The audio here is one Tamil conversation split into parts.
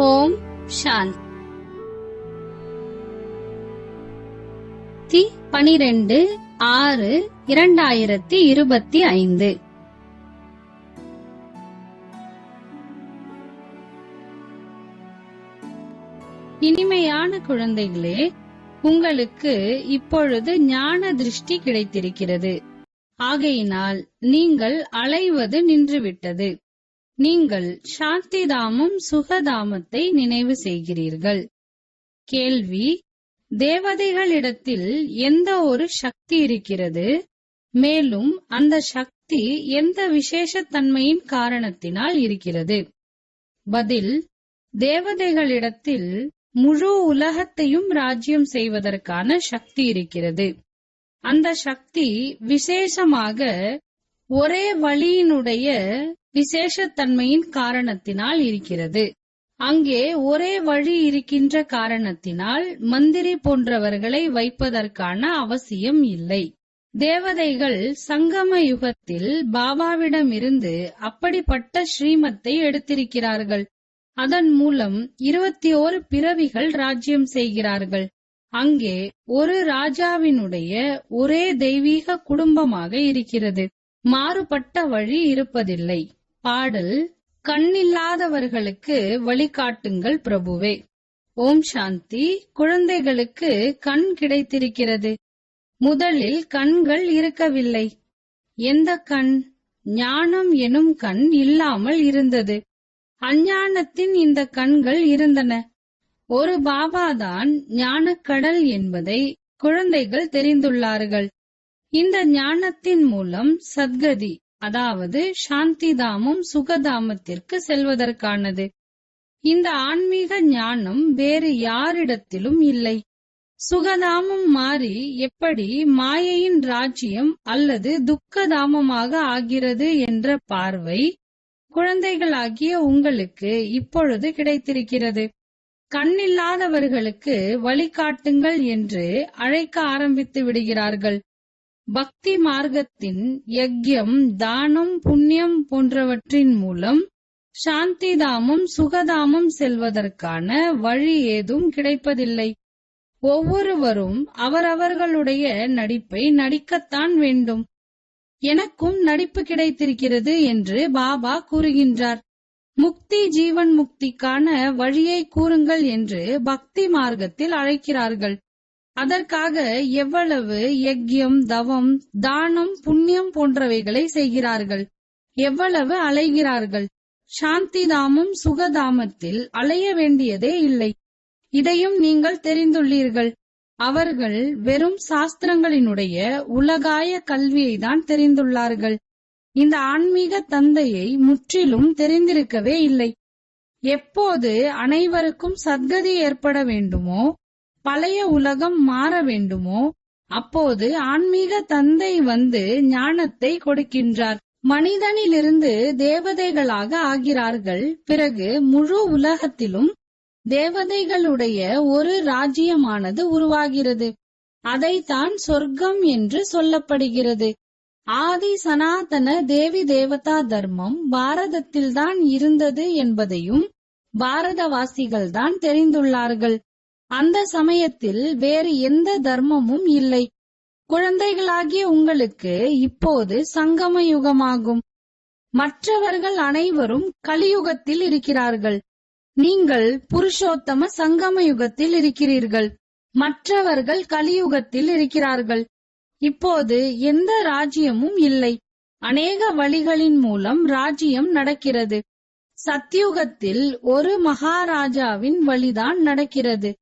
ஓம் சாந்தி. பனிரெண்டு ஆறு இரண்டாயிரத்தி இருபத்தி ஐந்து. இனிமையான குழந்தைகளே உங்களுக்கு இப்பொழுது ஞான திருஷ்டி கிடைத்திருக்கிறது. ஆகையினால் நீங்கள் அலைவது நின்றுவிட்டது. நீங்கள் சாந்திதாமம் சுகதாமத்தை நினைவு செய்கிறீர்கள். கேள்வி தேவதைகளிடத்தில் எந்த ஒரு சக்தி இருக்கிறது? மேலும் அந்த சக்தி எந்த விசேஷத்தன்மையின் காரணத்தினால் இருக்கிறது? பதில் தேவதைகளிடத்தில் முழு உலகத்தையும் ராஜ்யம் செய்வதற்கான சக்தி இருக்கிறது. அந்த சக்தி விசேஷமாக ஒரே வழியினுடைய விசேஷத்தன்மையின் காரணத்தினால் இருக்கிறது. அங்கே ஒரே வழி இருக்கின்ற காரணத்தினால் மந்திரி போன்றவர்களை வைப்பதற்கான அவசியம் இல்லை. தேவதைகள் சங்கம யுகத்தில் பாபாவிடமிருந்து அப்படிப்பட்ட ஸ்ரீமத்தை எடுத்திருக்கிறார்கள். அதன் மூலம் இருபத்தி ஓரு பிறவிகள் ராஜ்யம் செய்கிறார்கள். அங்கே ஒரு ராஜாவினுடைய ஒரே தெய்வீக குடும்பமாக இருக்கிறது. மாறுபட்ட வழி இருப்பதில்லை. பாடல் கண்ணில்லாதவர்களுக்கு வழிகாட்டுங்கள் பிரபுவே. ஓம் சாந்தி. குழந்தைகளுக்கு கண் கிடைத்திருக்கிறது. முதலில் கண்கள் இருக்கவில்லை. எந்த கண்? ஞானம் எனும் கண் இல்லாமல் இருந்தது. அஞ்ஞானத்தின் இந்த கண்கள் இருந்தன. ஒரு பாபாதான் ஞானக்கடல் என்பதை குழந்தைகள் தெரிந்துள்ளார்கள். இந்த ஞானத்தின் மூலம் சத்கதி அதாவது சாந்திதாமம் சுகதாமத்திற்கு செல்வதற்கானது. இந்த ஆன்மீக ஞானம் வேறு யாரிடத்திலும் இல்லை. சுகதாமம் மாறி எப்படி மாயையின் ராஜ்யம் அல்லது துக்கதாமமாக ஆகிறது என்ற பார்வை குழந்தைகளாகிய உங்களுக்கு இப்பொழுது கிடைத்திருக்கிறது. கண்ணில்லாதவர்களுக்கு வழிகாட்டுங்கள் என்று அழைக்க ஆரம்பித்து விடுகிறார்கள். பக்தி மார்க்கத்தின் யக்யம் தானம் புண்ணியம் போன்றவற்றின் மூலம் சாந்திதாமம் சுகதாமம் செல்வதற்கான வழி ஏதும் கிடைப்பதில்லை. ஒவ்வொருவரும் அவரவர்களுடைய நடிப்பை நடிக்கத்தான் வேண்டும். எனக்கும் நடிப்பு கிடைத்திருக்கிறது என்று பாபா கூறுகின்றார். முக்தி ஜீவன் முக்திக்கான வழியை கூறுங்கள் என்று பக்தி மார்க்கத்தில் அழைக்கிறார்கள். அதற்காக எவ்வளவு யக்யம் தவம் தானம் புண்ணியம் போன்றவைகளை செய்கிறார்கள்? எவ்வளவு அலைகிறார்கள்? சாந்தி தாமம் சுகதாமத்தில் அலைய வேண்டியதே இல்லை. இதையும் நீங்கள் தெரிந்துள்ளீர்கள். அவர்கள் வெறும் சாஸ்திரங்களினுடைய உலகாய கல்வியை தான் தெரிந்துள்ளார்கள். இந்த ஆன்மீக தந்தையை முற்றிலும் தெரிந்திருக்கவே இல்லை. எப்போது அனைவருக்கும் சத்கதி ஏற்பட வேண்டுமோ பழைய உலகம் மாற வேண்டுமோ? அப்போது ஆன்மீக தந்தை வந்து ஞானத்தை கொடுக்கின்றார். மனிதனிலிருந்து தேவதைகளாக ஆகிறார்கள். பிறகு முழு உலகத்திலும் தேவதைகளுடைய ஒரு ராஜ்யமானது உருவாகிறது. அதைத்தான் சொர்க்கம் என்று சொல்லப்படுகிறது. ஆதி சனாதன தேவி தேவதா தர்மம் பாரதத்தில்தான் இருந்தது என்பதையும் பாரதவாசிகள் தான் தெரிந்துள்ளார்கள். அந்த சமயத்தில் வேறு எந்த தர்மமும் இல்லை. குழந்தைகளாகிய உங்களுக்கு இப்போது சங்கம யுகமாகும் மற்றவர்கள் அனைவரும் கலியுகத்தில் இருக்கிறார்கள். நீங்கள் புருஷோத்தம சங்கம யுகத்தில் இருக்கிறீர்கள். மற்றவர்கள் கலியுகத்தில் இருக்கிறார்கள். இப்போது எந்த ராஜ்யமும் இல்லை. அநேக வழிகளின் மூலம் ராஜ்யம் நடக்கிறது. சத்யுகத்தில் ஒரு மகாராஜாவின் வழிதான் நடக்கிறது.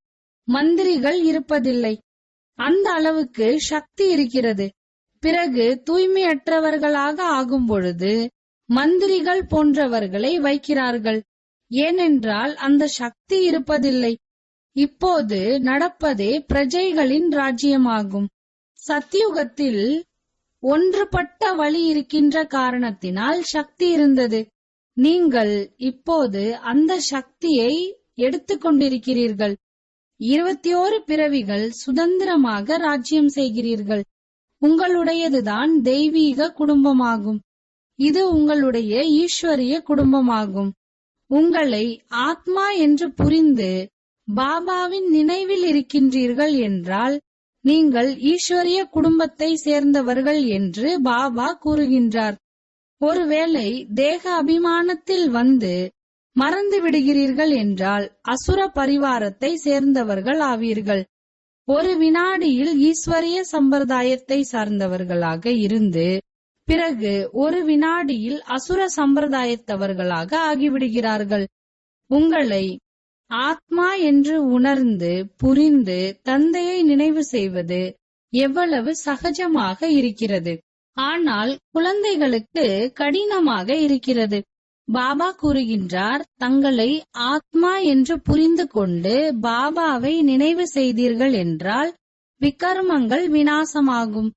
மந்திரிகள் இருப்பதில்லை. அந்த அளவுக்கு சக்தி இருக்கிறது. பிறகு தூய்மையற்றவர்களாக ஆகும் பொழுது மந்திரிகள் போன்றவர்களை வைக்கிறார்கள். ஏனென்றால் அந்த சக்தி இருப்பதில்லை. இப்போது நடப்பதே பிரஜைகளின் ராஜ்யமாகும். சத்தியுகத்தில் ஒன்றுபட்ட வழி இருக்கின்ற காரணத்தினால் சக்தி இருந்தது. நீங்கள் இப்போது அந்த சக்தியை எடுத்துக்கொண்டிருக்கிறீர்கள். இருபத்தி ஓரு பிறவிகள் சுதந்திரமாக ராஜ்யம் செய்கிறீர்கள். உங்களுடையதுதான் தெய்வீக குடும்பமாகும். இது உங்களுடைய ஈஸ்வரிய குடும்பமாகும். உங்களை ஆத்மா என்று புரிந்து பாபாவின் நினைவில் இருக்கின்றீர்கள் என்றால் நீங்கள் ஈஸ்வரிய குடும்பத்தை சேர்ந்தவர்கள் என்று பாபா கூறுகின்றார். ஒருவேளை தேக அபிமானத்தில் வந்து மறந்து விடுகிறீர்கள் என்றால் அசுர பரிவாரத்தை சேர்ந்தவர்கள் ஆவீர்கள். ஒரு வினாடியில் ஈஸ்வரிய சம்பிரதாயத்தை சார்ந்தவர்களாக இருந்து பிறகு ஒரு வினாடியில் அசுர சம்பிரதாயத்தவர்களாக ஆகிவிடுகிறார்கள். உங்களை ஆத்மா என்று உணர்ந்து புரிந்து தந்தையை நினைவு செய்வது எவ்வளவு சகஜமாக இருக்கிறது. ஆனால் குழந்தைகளுக்கு கடினமாக இருக்கிறது. பாபா கூறுகின்றார் தங்களை ஆத்மா என்று புரிந்து கொண்டு பாபாவை நினைவு செய்தீர்கள் என்றால் விகர்மங்கள் வினாசமாகும்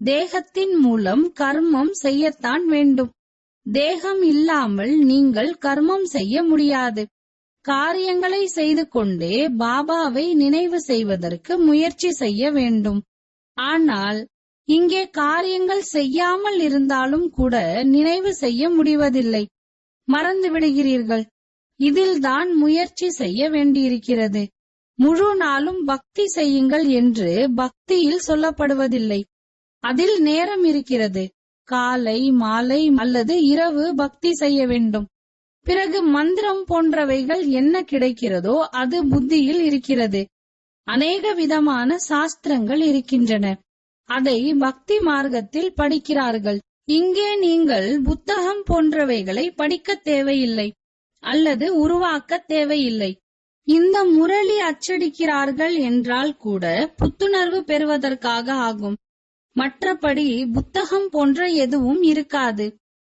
தேகத்தின் மூலம் கர்மம் செய்யத்தான் வேண்டும். தேகம் இல்லாமல் நீங்கள் கர்மம் செய்ய முடியாது. காரியங்களை செய்து கொண்டே பாபாவை நினைவு செய்வதற்கு முயற்சி செய்ய வேண்டும். ஆனால் இங்கே காரியங்கள் செய்யாமல் இருந்தாலும் கூட நினைவு செய்ய முடிவதில்லை. மறந்து விடுகிறீர்கள். இதில்தான் முயற்சி செய்ய வேண்டியிருக்கிறது. முழு நாளும் பக்தி செய்யுங்கள் என்று பக்தியில் சொல்லப்படுவதில்லை. அதில் நேரம் இருக்கிறது. காலை மாலை அல்லது இரவு பக்தி செய்ய வேண்டும். பிறகு மந்திரம் போன்றவைகள் என்ன கிடைக்கிறதோ அது புத்தியில் இருக்கிறது. அநேக விதமான சாஸ்திரங்கள் இருக்கின்றன. அதை பக்தி மார்க்கத்தில் படிக்கிறார்கள். இங்கே நீங்கள் புத்தகம் போன்றவைகளை படிக்க தேவையில்லை அல்லது உருவாக்க தேவையில்லை. இந்த முரளி அச்சடிக்கிறார்கள் என்றால் கூட புத்துணர்வு பெறுவதற்காக ஆகும். மற்றபடி புத்தகம் போன்ற எதுவும் இருக்காது.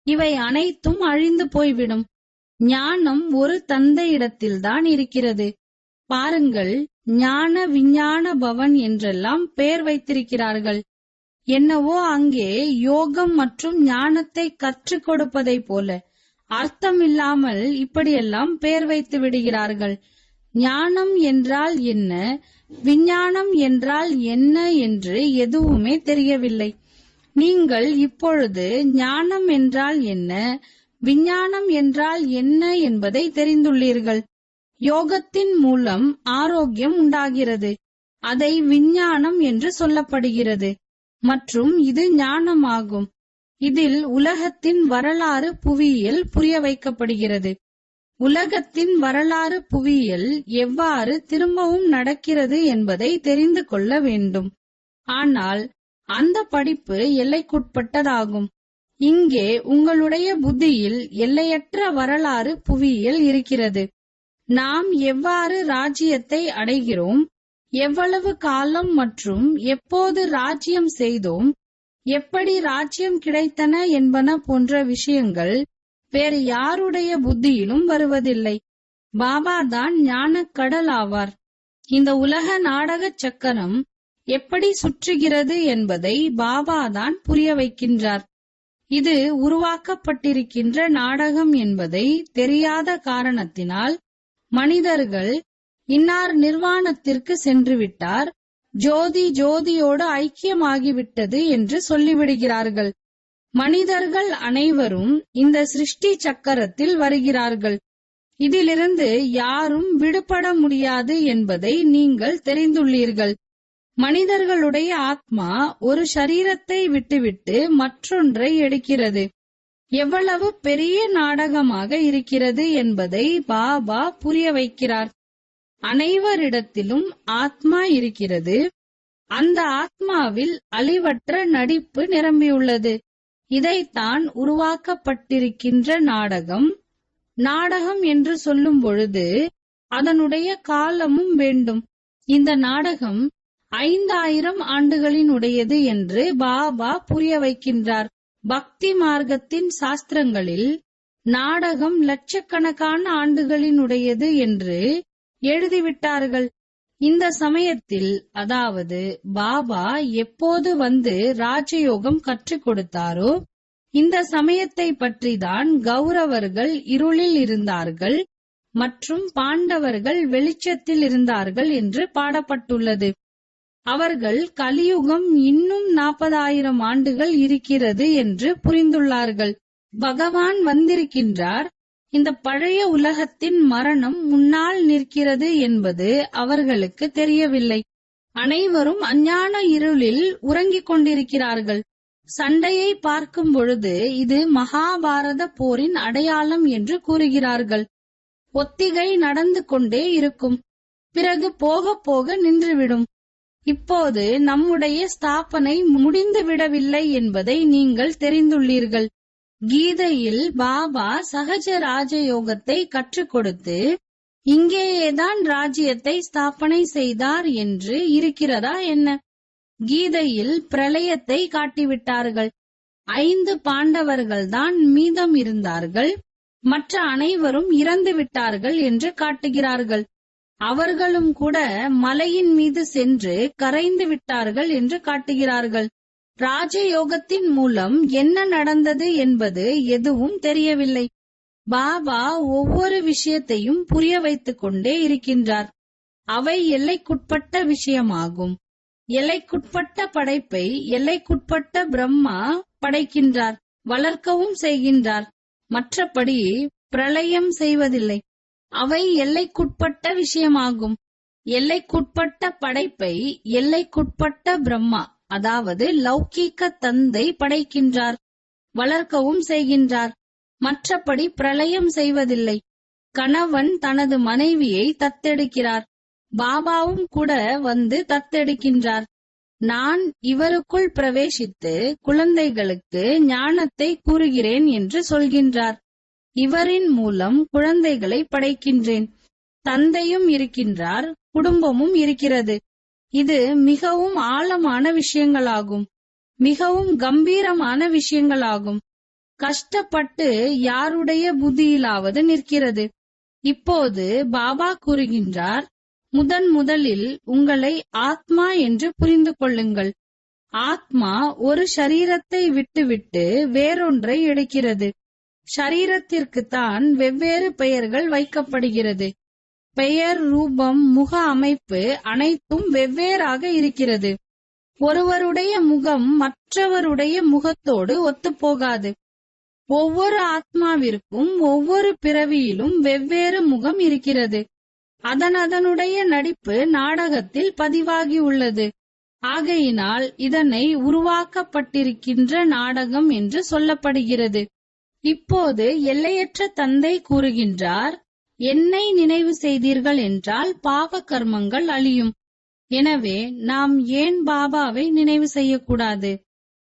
இவை அனைத்தும் அழிந்து போய்விடும். ஞானம் ஒரு தந்தையிடத்தில்தான் இருக்கிறது. பாருங்கள் ஞான விஞ்ஞான பவன் என்றெல்லாம் பெயர் வைத்திருக்கிறார்கள். என்னவோ அங்கே யோகம் மற்றும் ஞானத்தை கற்றுக் கொடுப்பதை போல. அர்த்தமில்லாமல் இப்படியெல்லாம் பெயர் வைத்து விடுகிறார்கள். ஞானம் என்றால் என்ன? விஞ்ஞானம் என்றால் என்ன என்று எதுவுமே தெரியவில்லை. நீங்கள் இப்பொழுது ஞானம் என்றால் என்ன? விஞ்ஞானம் என்றால் என்ன என்பதை தெரிந்துள்ளீர்கள். யோகத்தின் மூலம் ஆரோக்கியம் உண்டாகிறது. அதை விஞ்ஞானம் என்று சொல்லப்படுகிறது. மற்றும் இது ஞானமாகும். இதில் உலகத்தின் வரலாறு புவியியல் புரிய வைக்கப்படுகிறது. உலகத்தின் வரலாறு புவியியல் எவ்வாறு திரும்பவும் நடக்கிறது என்பதை தெரிந்து கொள்ள வேண்டும். ஆனால் அந்த படிப்பு எல்லைக்குட்பட்டதாகும். இங்கே உங்களுடைய புத்தியில் எல்லையற்ற வரலாறு புவியியல் இருக்கிறது. நாம் எவ்வாறு ராஜ்யத்தை அடைகிறோம் எவ்வளவு காலம் மற்றும் எப்போது ராஜ்யம் செய்தோம் எப்படி ராஜ்யம் கிடைத்தன என்பன போன்ற விஷயங்கள் வேறு யாருடைய புத்தியிலும் வருவதில்லை. பாபா தான் ஞான கடல் ஆவார். இந்த உலக நாடக சக்கரம் எப்படி சுற்றுகிறது என்பதை பாபா தான் புரிய வைக்கின்றார். இது உருவாக்கப்பட்டிருக்கின்ற நாடகம் என்பதை தெரியாத காரணத்தினால் மனிதர்கள் இன்னார் நிர்வாணத்திற்கு சென்று விட்டார் ஜோதி ஜோதியோடு ஐக்கியமாகிவிட்டது என்று சொல்லிவிடுகிறார்கள். மனிதர்கள் அனைவரும் இந்த சிருஷ்டி சக்கரத்தில் வருகிறார்கள். இதிலிருந்து யாரும் விடுபட முடியாது என்பதை நீங்கள் தெரிந்துள்ளீர்கள். மனிதர்களுடைய ஆத்மா ஒரு சரீரத்தை விட்டுவிட்டு மற்றொன்றை எடுக்கிறது. எவ்வளவு பெரிய நாடகமாக இருக்கிறது என்பதை பாபா புரிய வைக்கிறார் அனைவரிடத்திலும் ஆத்மா இருக்கிறது. அந்த ஆத்மாவில் அழிவற்ற நடிப்பு நிரம்பியுள்ளது. இதைத்தான் உருவாக்கப்பட்டிருக்கின்ற நாடகம். நாடகம் என்று சொல்லும் பொழுது அதனுடைய காலமும் வேண்டும். இந்த நாடகம் ஐந்தாயிரம் ஆண்டுகளின் உடையது என்று பாபா புரிய வைக்கின்றார். பக்தி மார்க்கத்தின் சாஸ்திரங்களில் நாடகம் லட்சக்கணக்கான ஆண்டுகளினுடையது என்று எழுதிவிட்டார்கள். இந்த சமயத்தில் அதாவது பாபா எப்போது வந்து ராஜயோகம் கற்றுக் கொடுத்தாரோ இந்த சமயத்தை பற்றிதான் கௌரவர்கள் இருளில் இருந்தார்கள் மற்றும் பாண்டவர்கள் வெளிச்சத்தில் இருந்தார்கள் என்று பாடப்பட்டுள்ளது. அவர்கள் கலியுகம் இன்னும் நாற்பதாயிரம் ஆண்டுகள் இருக்கிறது என்று புரிந்துள்ளார்கள். பகவான் வந்திருக்கின்றார் இந்த பழைய உலகத்தின் மரணம் முன்னால் நிற்கிறது என்பது அவர்களுக்கு தெரியவில்லை. அனைவரும் அஞ்ஞான இருளில் உறங்கிக் கொண்டிருக்கிறார்கள். சண்டையை பார்க்கும் பொழுது இது மகாபாரத போரின் அடையாளம் என்று கூறுகிறார்கள். ஒத்திகை நடந்து கொண்டே இருக்கும். பிறகு போக போக நின்றுவிடும். இப்போது நம்முடைய ஸ்தாபனை முடிந்து விடவில்லை என்பதை நீங்கள் தெரிந்துள்ளீர்கள். கீதையில் பாபா சகஜ ராஜயோகத்தை கற்றுக் கொடுத்து இங்கேயேதான் ராஜ்யத்தை ஸ்தாபனை செய்தார் என்று இருக்கிறதா என்ன? கீதையில் பிரளயத்தை காட்டிவிட்டார்கள். ஐந்து பாண்டவர்கள்தான் மீதம் இருந்தார்கள். மற்ற அனைவரும் இறந்து விட்டார்கள் என்று காட்டுகிறார்கள். அவர்களும் கூட மலையின் மீது சென்று கரைந்து விட்டார்கள் என்று காட்டுகிறார்கள். ராஜயோகத்தின் மூலம் என்ன நடந்தது என்பது எதுவும் தெரியவில்லை. பாபா ஒவ்வொரு விஷயத்தையும் புரிய வைத்துக் கொண்டே இருக்கின்றார். அவை எல்லைக்குட்பட்ட விஷயமாகும். எல்லைக்குட்பட்ட படைப்பை எல்லைக்குட்பட்ட பிரம்மா படைக்கின்றார் வளர்க்கவும் செய்கின்றார். மற்றபடி பிரளயம் செய்வதில்லை. அவை எல்லைக்குட்பட்ட விஷயமாகும். எல்லைக்குட்பட்ட படைப்பை எல்லைக்குட்பட்ட பிரம்மா அதாவது லௌகீக தந்தை படைக்கின்றார் வளர்க்கவும் செய்கின்றார். மற்றபடி பிரளயம் செய்வதில்லை. கணவன் தனது மனைவியை தத்தெடுக்கிறார். பாபாவும் கூட வந்து தத்தெடுக்கின்றார். நான் இவருக்குள் பிரவேசித்து குழந்தைகளுக்கு ஞானத்தை கூறுகிறேன் என்று சொல்கின்றார். இவரின் மூலம் குழந்தைகளை படைக்கின்றேன். தந்தையும் இருக்கின்றார் குடும்பமும் இருக்கிறது. இது மிகவும் ஆழமான விஷயங்களாகும். மிகவும் கம்பீரமான விஷயங்களாகும். கஷ்டப்பட்டு யாருடைய புதியிலாவது நிற்கிறது. இப்போது பாபா கூறுகின்றார் முதன் முதலில் உங்களை ஆத்மா என்று புரிந்து கொள்ளுங்கள். ஆத்மா ஒரு சரீரத்தை விட்டுவிட்டு வேறொன்றை எடுக்கிறது. சரீரத்திற்குத்தான் வெவ்வேறு பெயர்கள் வைக்கப்படுகிறது. பெயர் ரூபம் முக அமைப்பு அனைத்தும் வெவ்வேறாக இருக்கிறது. ஒருவருடைய முகம் மற்றவருடைய முகத்தோடு ஒத்துப்போகாது. ஒவ்வொரு ஆத்மாவிற்கும் ஒவ்வொரு பிறவியிலும் வெவ்வேறு முகம் இருக்கிறது. அதன் அதனுடைய நடிப்பு நாடகத்தில் பதிவாகி உள்ளது ஆகையினால் இதனை உருவாக்கப்பட்டிருக்கின்ற நாடகம் என்று சொல்லப்படுகிறது. இப்போது எல்லையற்ற தந்தை கூறுகின்றார் என்னை நினைவு செய்தீர்கள் என்றால் பாவ கர்மங்கள் அழியும். எனவே நாம் ஏன் பாபாவை நினைவு செய்யக்கூடாது?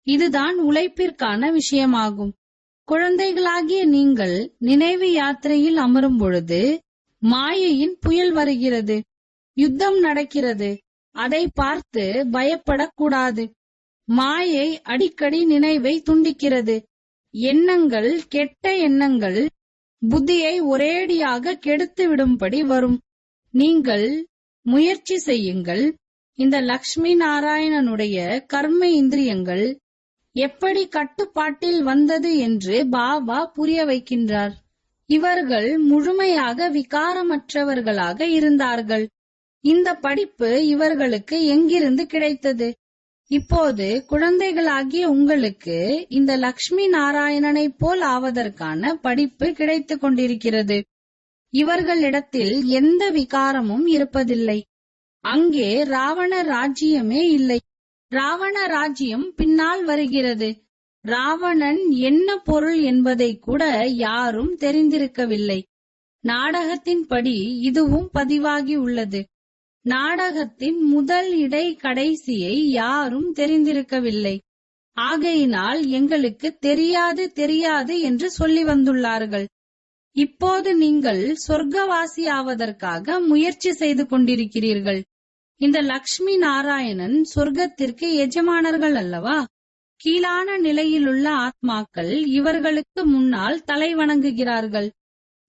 இதுதான் உழைப்பிற்கான விஷயமாகும். குழந்தைகளாகிய நீங்கள் நினைவு யாத்திரையில் அமரும் பொழுது மாயையின் புயல் வருகிறது. யுத்தம் நடக்கிறது. அதை பார்த்து பயப்படக்கூடாது. மாயை அடிக்கடி நினைவை துண்டிக்கிறது. எண்ணங்கள் கெட்ட எண்ணங்கள் புத்தியை ஒரேடியாக கெடுத்துவிடும்படி வரும். நீங்கள் முயற்சி செய்யுங்கள். இந்த லக்ஷ்மி நாராயணனுடைய கர்ம இந்திரியங்கள் எப்படி கட்டுப்பாட்டில் வந்தது என்று பாபா புரிய வைக்கின்றார். இவர்கள் முழுமையாக விகாரமற்றவர்களாக இருந்தார்கள். இந்த படிப்பு இவர்களுக்கு எங்கிருந்து கிடைத்தது? இப்போது குழந்தைகளாகிய உங்களுக்கு இந்த லக்ஷ்மி நாராயணனை போல் ஆவதற்கான படிப்பு கிடைத்துக் கொண்டிருக்கிறது. இவர்களிடத்தில் எந்த விகாரமும் இருப்பதில்லை. அங்கே ராவண ராஜ்யமே இல்லை. ராவண ராஜ்யம் பின்னால் வருகிறது. ராவணன் என்ன பொருள் என்பதை கூட யாரும் தெரிந்திருக்கவில்லை. நாடகத்தின்படி இதுவும் பதிவாகி உள்ளது. நாடகத்தின் முதல் இடை கடைசியை யாரும் தெரிந்திருக்கவில்லை. ஆகையினால் எங்களுக்கு தெரியாது தெரியாது என்று சொல்லி வந்துள்ளார்கள். இப்போது நீங்கள் சொர்க்கவாசி ஆவதற்காக முயற்சி செய்து கொண்டிருக்கிறீர்கள். இந்த லக்ஷ்மி நாராயணன் சொர்க்கத்திற்கு எஜமானர்கள் அல்லவா? கீழான நிலையிலுள்ள ஆத்மாக்கள் இவர்களுக்கு முன்னால் தலை வணங்குகிறார்கள்.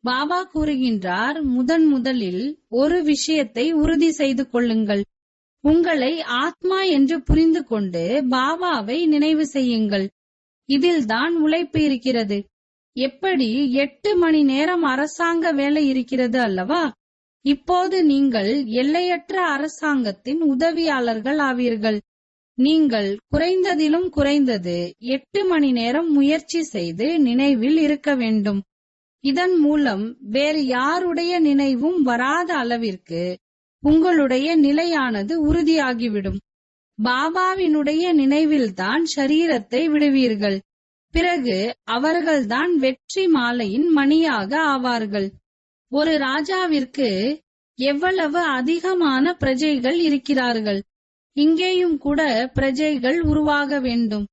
பாபா கூறுகின்றார் முதன் முதலில் ஒரு விஷயத்தை உறுதி செய்து கொள்ளுங்கள். உங்களை ஆத்மா என்று புரிந்து கொண்டு பாபாவை நினைவு செய்யுங்கள். இதில்தான் உழைப்பு இருக்கிறது. எப்படி எட்டு மணி நேரம் அரசாங்க வேலை இருக்கிறது அல்லவா? இப்போது நீங்கள் எல்லையற்ற அரசாங்கத்தின் உதவியாளர்கள் ஆவீர்கள். நீங்கள் குறைந்ததிலும் குறைந்தது எட்டு மணி நேரம் முயற்சி செய்து நினைவில் இருக்க வேண்டும். இதன் மூலம் வேறு யாருடைய நினைவும் வராத அளவிற்கு உங்களுடைய நிலையானது உறுதியாகிவிடும். பாபாவினுடைய நினைவில்தான் சரீரத்தை விடுவீர்கள். பிறகு அவர்கள்தான் வெற்றி மாலையின் மணியாக ஆவார்கள். ஒரு ராஜாவிற்கு எவ்வளவு அதிகமான பிரஜைகள் இருக்கிறார்கள். இங்கேயும் கூட பிரஜைகள் உருவாக வேண்டும்.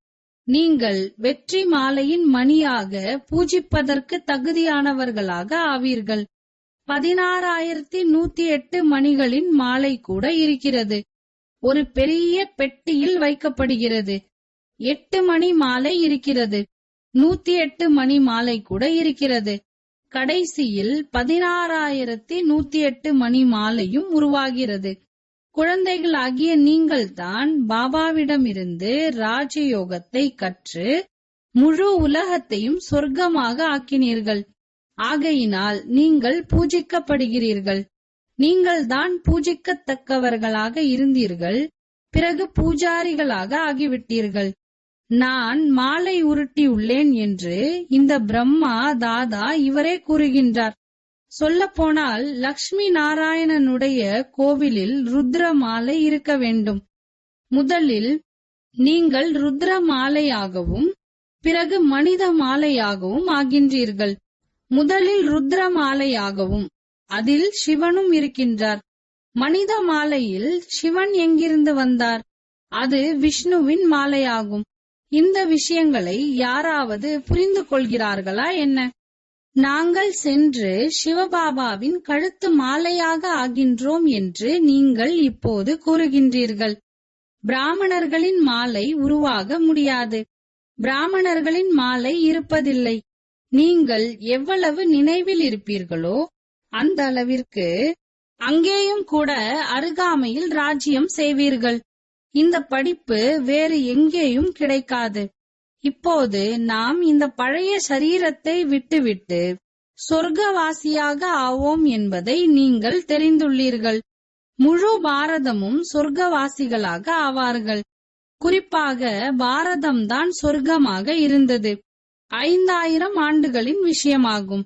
நீங்கள் வெற்றி மாலையின் மணியாக பூஜிப்பதற்கு தகுதியானவர்களாக ஆவீர்கள். பதினாறாயிரத்தி நூத்தி எட்டு மணிகளின் மாலை கூட இருக்கிறது. ஒரு பெரிய பெட்டியில் வைக்கப்படுகிறது. எட்டு மணி மாலை இருக்கிறது. நூத்தி எட்டு மணி மாலை கூட இருக்கிறது. கடைசியில் பதினாறாயிரத்தி நூத்தி எட்டு மணி மாலையும் உருவாகிறது. குழந்தைகளாகிய நீங்கள்தான் பாபாவிடமிருந்து ராஜயோகத்தை கற்று முழு உலகத்தையும் சொர்க்கமாக ஆக்கினீர்கள். ஆகையினால் நீங்கள் பூஜிக்கப்படுகிறீர்கள். நீங்கள்தான் பூஜிக்கத்தக்கவர்களாக இருந்தீர்கள். பிறகு பூஜாரிகளாக ஆகிவிட்டீர்கள். நான் மாலை உருட்டியுள்ளேன் என்று இந்த பிரம்மா தாதா இவரே கூறுகின்றார். சொல்லப்போனால் லக்ஷ்மி நாராயணனுடைய கோவிலில் ருத்ர மாலை இருக்க வேண்டும். முதலில் நீங்கள் ருத்ர மாலையாகவும் பிறகு மனித மாலையாகவும் ஆகின்றீர்கள். முதலில் ருத்ர மாலையாகவும் அதில் சிவனும் இருக்கின்றார். மனித மாலையில் சிவன் எங்கிருந்து வந்தார்? அது விஷ்ணுவின் மாலையாகும். இந்த விஷயங்களை யாராவது புரிந்து கொள்கிறார்களா என்ன? நாங்கள் சென்று சிவபாபாவின் கழுத்து மாலையாக ஆகின்றோம் என்று நீங்கள் இப்போது கூறுகின்றீர்கள். பிராமணர்களின் மாலை உருவாக முடியாது. பிராமணர்களின் மாலை இருப்பதில்லை. நீங்கள் எவ்வளவு நினைவில் இருப்பீர்களோ அந்த அளவிற்கு அங்கேயும் கூட அருகாமையில் ராஜ்யம் செய்வீர்கள். இந்த படிப்பு வேறு எங்கேயும் கிடைக்காது. இப்போது நாம் இந்த பழைய சரீரத்தை விட்டுவிட்டு சொர்க்கவாசியாக ஆவோம் என்பதை நீங்கள் தெரிந்துள்ளீர்கள். முழு பாரதமும் சொர்க்கவாசிகளாக ஆவார்கள். குறிப்பாக பாரதம்தான் சொர்க்கமாக இருந்தது. ஐந்தாயிரம் ஆண்டுகளின் விஷயமாகும்.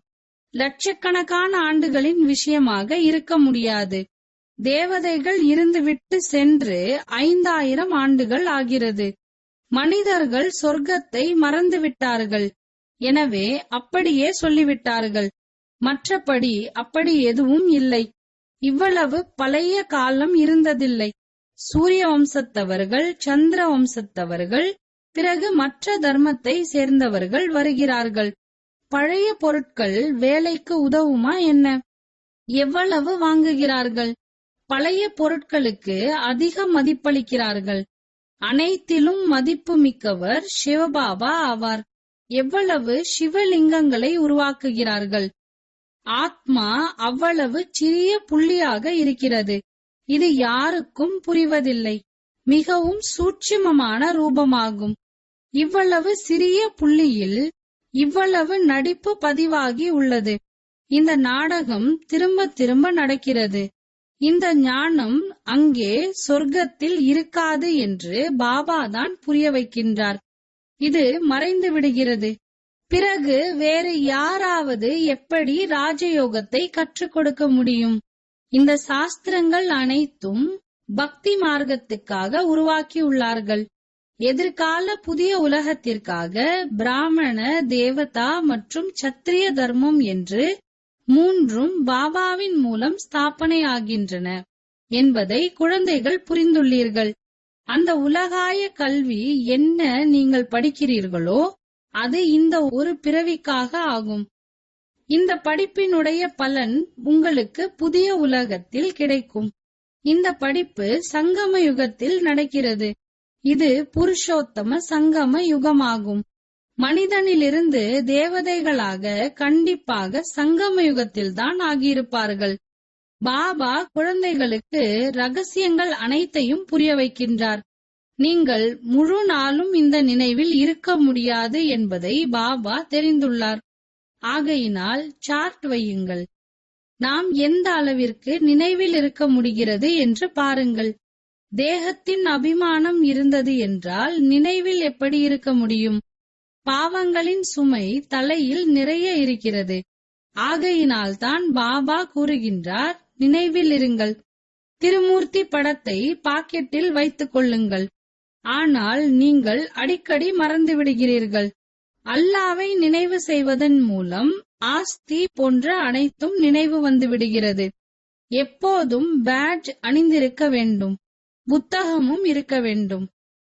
லட்சக்கணக்கான ஆண்டுகளின் விஷயமாக இருக்க முடியாது. தேவதைகள் இருந்துவிட்டு சென்று ஐந்தாயிரம் ஆண்டுகள் ஆகிறது. மனிதர்கள் சொர்க்கத்தை மறந்துவிட்டார்கள். எனவே அப்படியே சொல்லிவிட்டார்கள். மற்றபடி அப்படி எதுவும் இல்லை. இவ்வளவு பழைய காலம் இருந்ததில்லை. சூரிய வம்சத்தவர்கள் சந்திர வம்சத்தவர்கள் பிறகு மற்ற தர்மத்தை சேர்ந்தவர்கள் வருகிறார்கள். பழைய பொருட்கள் வேலைக்கு உதவுமா என்ன? எவ்வளவு வாங்குகிறார்கள்? பழைய பொருட்களுக்கு அதிக மதிப்பளிக்கிறார்கள். அனைத்திலும் மதிப்பு மிக்கவர் சிவபாபா ஆவார். எவ்வளவு சிவலிங்கங்களை உருவாக்குகிறார்கள்? ஆத்மா அவ்வளவு சிறிய புள்ளியாக இருக்கிறது. இது யாருக்கும் புரிவதில்லை. மிகவும் சூட்சுமமான ரூபமாகும். இவ்வளவு சிறிய புள்ளியில் இவ்வளவு நடிப்பு பதிவாகி உள்ளது. இந்த நாடகம் திரும்ப திரும்ப நடக்கிறது. இந்த ஞானம் அங்கே சொர்க்கத்தில் இருக்காது என்று பாபா தான் புரிய வைக்கின்றார். இது மறைந்து விடுகிறது. பிறகு வேறு யாராவது எப்படி ராஜயோகத்தை கற்றுக் கொடுக்க முடியும்? இந்த சாஸ்திரங்கள் அனைத்தும் பக்தி மார்க்கத்துக்காக உருவாக்கியுள்ளார்கள் எதிர்கால புதிய உலகத்திற்காக பிராமண தேவதா மற்றும் சத்திரிய தர்மம் என்று மூன்றும் பாபாவின் மூலம் ஸ்தாபனை ஆகின்றன என்பதை குழந்தைகள் புரிந்துள்ளீர்கள். அந்த உலகாய கல்வி என்ன நீங்கள் படிக்கிறீர்களோ அது இந்த ஒரு பிறவிக்காக ஆகும். இந்த படிப்பினுடைய பலன் உங்களுக்கு புதிய உலகத்தில் கிடைக்கும். இந்த படிப்பு சங்கம யுகத்தில் நடக்கிறது. இது புருஷோத்தம சங்கம யுகமாகும். மனிதனிலிருந்து தேவதைகளாக கண்டிப்பாக சங்கம யுகத்தில் தான் ஆகியிருப்பார்கள். பாபா குழந்தைகளுக்கு ரகசியங்கள் அனைத்தையும் புரிய வைக்கின்றார். நீங்கள் முழு நாளும் இந்த நினைவில் இருக்க முடியாது என்பதை பாபா தெரிந்துள்ளார். ஆகையினால் சார்ட் வையுங்கள். நாம் எந்த அளவிற்கு நினைவில் இருக்க முடிகிறது என்று பாருங்கள். தேகத்தின் அபிமானம் இருந்தது என்றால் நினைவில் எப்படி இருக்க முடியும்? பாவங்களின் சுமை தலையில் நிறைய இருக்கிறது. ஆகையினால்தான் பாபா கூறுகின்றார் நினைவில் இருங்கள். திருமூர்த்தி படத்தை பாக்கெட்டில் வைத்துக் கொள்ளுங்கள். ஆனால் நீங்கள் அடிக்கடி மறந்து விடுகிறீர்கள். அல்லாவை நினைவு செய்வதன் மூலம் ஆஸ்தி போன்ற அனைத்தும் நினைவு வந்து விடுகிறது. எப்போதும் பேட்ஜ் அணிந்திருக்க வேண்டும். புத்தகமும் இருக்க வேண்டும்.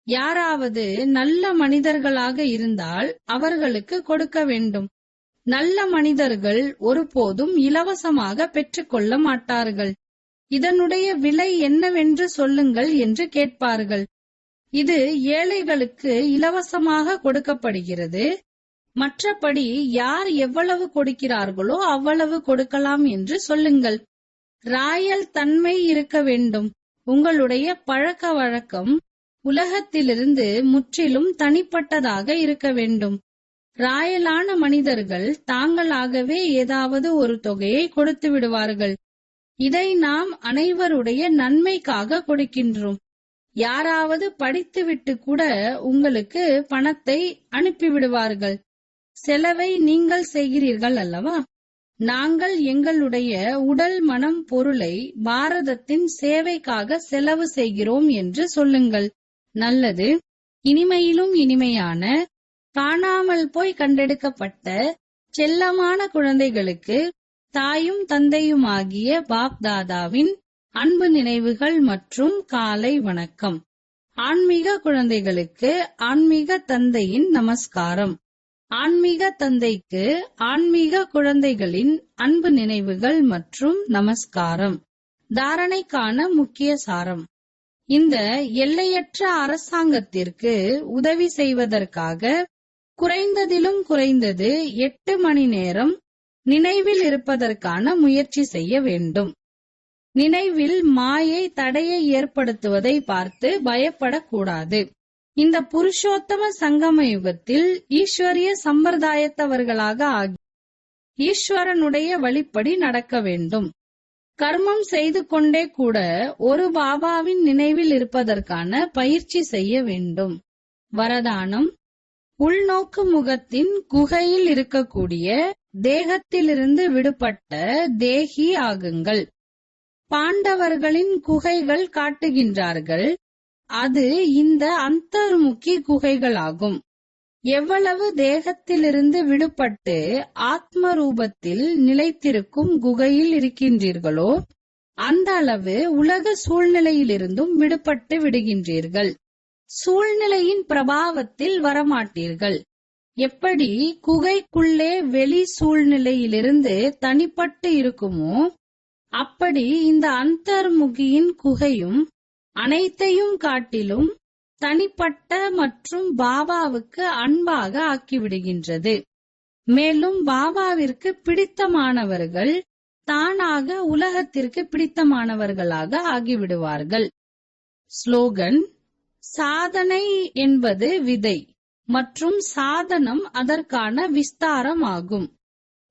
யாராவது நல்ல மனிதர்களாக இருந்தால் அவர்களுக்கு கொடுக்க வேண்டும். நல்ல மனிதர்கள் ஒருபோதும் இலவசமாக பெற்றுக்கொள்ள மாட்டார்கள். இதனுடைய விலை என்னவென்று சொல்லுங்கள் என்று கேட்பார்கள். இது ஏழைகளுக்கு இலவசமாக கொடுக்கப்படுகிறது. மற்றபடி யார் எவ்வளவு கொடுக்கிறார்களோ அவ்வளவு கொடுக்கலாம் என்று சொல்லுங்கள். ராயல் தன்மை இருக்க வேண்டும். உங்களுடைய பழக்க வழக்கம் உலகத்திலிருந்து முற்றிலும் தனிப்பட்டதாக இருக்க வேண்டும். ராயலான மனிதர்கள் தாங்களாகவே ஏதாவது ஒரு தொகையை கொடுத்து விடுவார்கள். இதை நாம் அனைவருடைய நன்மைக்காக கொடுக்கின்றோம். யாராவது படித்துவிட்டு கூட உங்களுக்கு பணத்தை அனுப்பிவிடுவார்கள் செலவை நீங்கள் செய்கிறீர்கள் அல்லவா? நாங்கள் எங்களுடைய உடல் மனம் பொருளை பாரதத்தின் சேவைக்காக செலவு செய்கிறோம் என்று சொல்லுங்கள். நல்லது. இனிமையிலும் இனிமையான காணாமல் போய் கண்டெடுக்கப்பட்ட செல்லமான குழந்தைகளுக்கு தாயும் தந்தையுமாகிய பாப்தாதாவின் அன்பு நினைவுகள் மற்றும் காலை வணக்கம். ஆன்மீக குழந்தைகளுக்கு ஆன்மீக தந்தையின் நமஸ்காரம். ஆன்மீக தந்தைக்கு ஆன்மீக குழந்தைகளின் அன்பு நினைவுகள் மற்றும் நமஸ்காரம். தாரணைக்கான முக்கிய சாரம். இந்த எல்லையற்ற அரசாங்கத்திற்கு உதவி செய்வதற்காக குறைந்ததிலும் குறைந்தது எட்டு மணி நேரம் நினைவில் இருப்பதற்கான முயற்சி செய்ய வேண்டும். நினைவில் மாயை தடையை ஏற்படுத்துவதை பார்த்து பயப்படக்கூடாது. இந்த புருஷோத்தம சங்கம யுகத்தில் ஈஸ்வரிய சம்பிரதாயத்தவர்களாக ஆகி ஈஸ்வரனுடைய வழிப்படி நடக்க வேண்டும். கர்மம் செய்து கொண்டே கூட ஒரு பாபாவின் நினைவில் இருப்பதற்கான பயிற்சி செய்ய வேண்டும். வரதானம். உள்நோக்கு முகத்தின் குகையில் இருக்கக்கூடிய தேகத்திலிருந்து விடுபட்ட தேகி ஆகுங்கள். பாண்டவர்களின் குகைகள் காட்டுகின்றார்கள். அது இந்த அந்தர்முகி குகைகளாகும். எவ்வளவு தேகத்திலிருந்து விடுபட்டு ஆத்ம ரூபத்தில் நிலைத்திருக்கும் குகையில் இருக்கின்றீர்களோ அந்த அளவு உலக சூழ்நிலையிலிருந்தும் விடுபட்டு விடுகின்றீர்கள். சூழ்நிலையின் பிரபாவத்தில் வரமாட்டீர்கள். எப்படி குகைக்குள்ளே வெளி சூழ்நிலையிலிருந்து தனிப்பட்டு இருக்குமோ அப்படி இந்த அந்தர்முகியின் குகையும் அனைத்தையும் காட்டிலும் தனிப்பட்ட மற்றும் பாபாவுக்கு அன்பாக ஆக்கிவிடுகின்றது. மேலும் பாபாவிற்கு பிடித்தமானவர்கள் தானாக உலகத்திற்கு பிடித்தமானவர்களாக ஆகிவிடுவார்கள். ஸ்லோகன் சாதனை என்பது விதை மற்றும் சாதனம் அதற்கான விஸ்தாரம் ஆகும்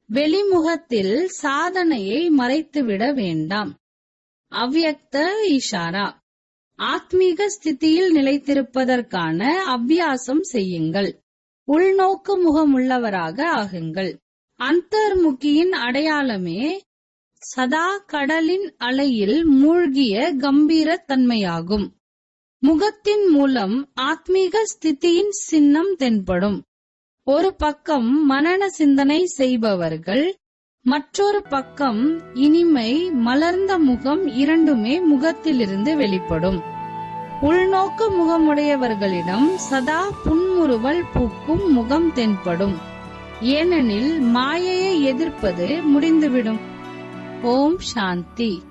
வெளிமுகத்தில் சாதனையை மறைத்துவிட வேண்டாம். அவ்யக்த இஷாரா. ஆத்மீக ஸ்திதியில் நிலைத்திருப்பதற்கான அபியாசம் செய்யுங்கள். உள்நோக்கு முகமுள்ளவராக ஆகுங்கள். அந்தர்முகியின் அடையாளமே சதா கடலின் அலையில் மூழ்கிய கம்பீர தன்மையாகும் முகத்தின் மூலம் ஆத்மீக ஸ்திதியின் சின்னம் தென்படும். ஒரு பக்கம் மனன சிந்தனை செய்பவர்கள் மற்றொரு பக்கம் இனிமை மலர்ந்த முகம் இரண்டுமே முகத்திலிருந்து வெளிப்படும். உள்நோக்கு முகமுடையவர்களிடம் சதா புன்முறுவல் பூக்கும் முகம் தென்படும். ஏனெனில் மாயையை எதிர்ப்பது முடிந்துவிடும். ஓம் சாந்தி.